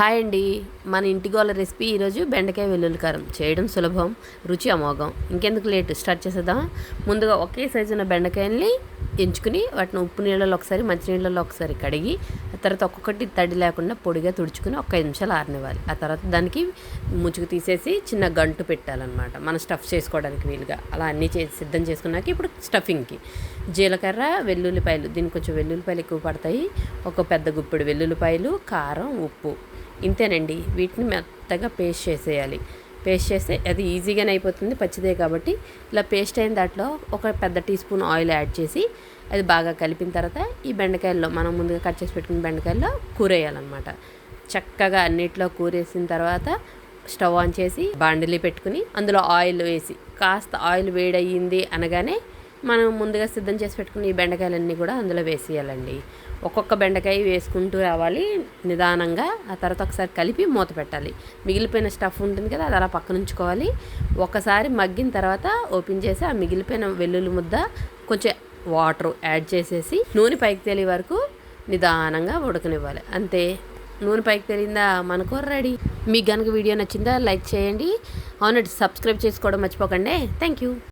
Hi అండి. మన ఇంటి గోల రెసిపీ ఈరోజు బెండకాయ వెల్లుల్లి కారం. చేయడం సులభం రుచి అమోఘం. ఇంకెందుకు లేట్? స్టార్ట్ చేసేద్దాం. ముందుగా ఒకే సైజు ఉన్న బెండకాయల్ని ఎంచుకుని వాటిని ఉప్పు నీళ్ళలో ఒకసారి మంచినీళ్ళలో ఒకసారి కడిగి ఆ తర్వాత ఒక్కొక్కటి తడి లేకుండా పొడిగా తుడుచుకుని ఒక ఐదు నిమిషాలు ఆరనివ్వాలి. ఆ తర్వాత దానికి ముచుకు తీసేసి చిన్న గంటు పెట్టాలన్నమాట. మనం స్టఫ్ చేసుకోవడానికి వీలుగా. అలా అన్నీ చేసి సిద్ధం చేసుకున్నాక ఇప్పుడు స్టఫింగ్కి. జీలకర్ర వెల్లుల్లిపాయలు. దీనికి కొంచెం వెల్లుల్లిపాయలు ఎక్కువ పడతాయి. ఒక పెద్ద గుప్పెడు వెల్లుల్లిపాయలు కారం ఉప్పు. ఇంతేనండి. వీటిని మెత్తగా పేస్ట్ చేసేయాలి. పేస్ట్ చేస్తే అది ఈజీగానే అయిపోతుంది పచ్చిదే కాబట్టి. ఇలా పేస్ట్ అయిన దాంట్లో ఒక పెద్ద టీ స్పూన్ ఆయిల్ యాడ్ చేసి అది బాగా కలిపిన తర్వాత ఈ బెండకాయల్లో మనం ముందుగా కట్ చేసి పెట్టుకున్న బెండకాయల్లో కూరేయాలన్నమాట. చక్కగా అన్నిట్లో కూరేసిన తర్వాత స్టవ్ ఆన్ చేసి బాండిలీ పెట్టుకుని అందులో ఆయిల్ వేసి కాస్త ఆయిల్ వేడయ్యింది అనగానే మనం ముందుగా సిద్ధం చేసి పెట్టుకున్న ఈ బెండకాయలన్నీ కూడా అందులో వేసేయాలండి. ఒక్కొక్క బెండకాయ వేసుకుంటూ రావాలి నిదానంగా. ఆ తర్వాత ఒకసారి కలిపి మూత పెట్టాలి. మిగిలిపోయిన స్టఫ్ ఉంటుంది కదా అది అలా పక్కన ఉంచుకోవాలి ఒకసారి మగ్గిన తర్వాత ఓపెన్ చేసి ఆ మిగిలిపోయిన వెల్లుల్లి ముద్ద కొంచెం వాటర్ యాడ్ చేసేసి నూనె పైకి తేలి వరకు నిదానంగా ఉడకనివ్వాలి. అంతే. నూనె పైకి తెలిందా? మన కూర రెడీ. మీకు కనుక వీడియో నచ్చిందా లైక్ చేయండి. అవునండి సబ్స్క్రైబ్ చేసుకోవడం మర్చిపోకండి. Thank you